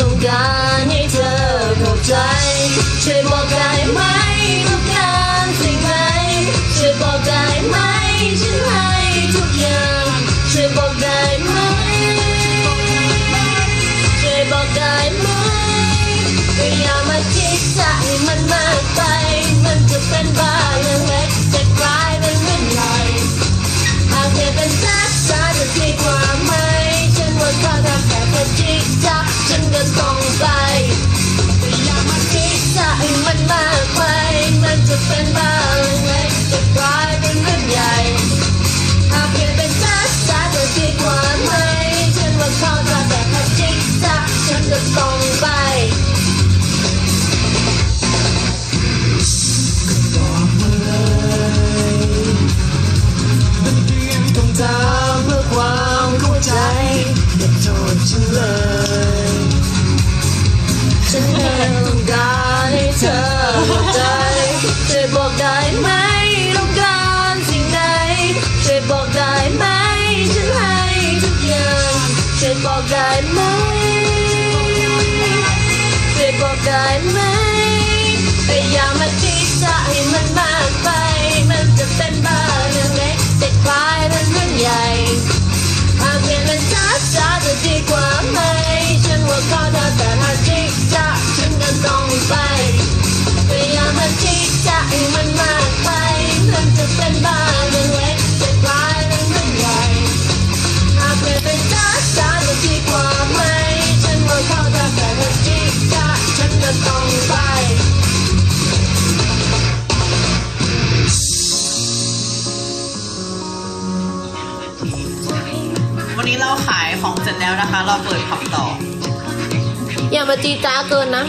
ต้องการให้เธอเข้าใจ ช่วยบอกได้ไหมต้องการสิ่งไหนช่วยบอกได้ไหมฉันให้ทุกอย่างช่วยบอกได้ไหมช่วยบอกได้ไหมอย่ามาคิดให้มันมากไป มันจะเป็นบ้ ได้ไหมช่วยบอกได้ไหมแต่อย่ามาที่จะให้มันมากไป มันจะเป็นบ้าเรื่องเล็กแต่กลายเป็นเรื่องใหญ่หากเปลี่ยนเป็นจ้าจ้าจะดีกว่าไหมฉันว่าขอเธอแต่ถ้าจิกจ้าฉันก็ต้องไปพยายามาจิกจ้าให้มันมากไป มันจะเป็นบ้า ขายของเสร็จแล้วนะคะ เราเปิดผับต่อ อย่ามาจีจ้าเกินนะ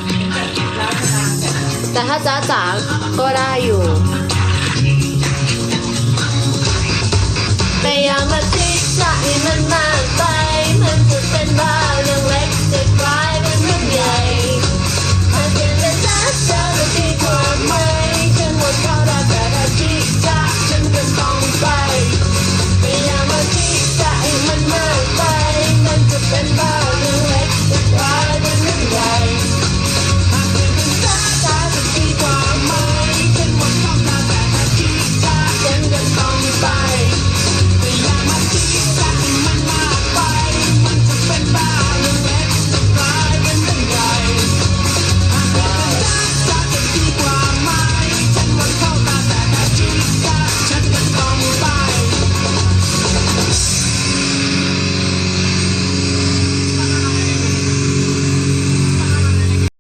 แต่ถ้าจ้าจ๋าก็ได้อยู่ไม่อยามาจีจ้าให้มันมา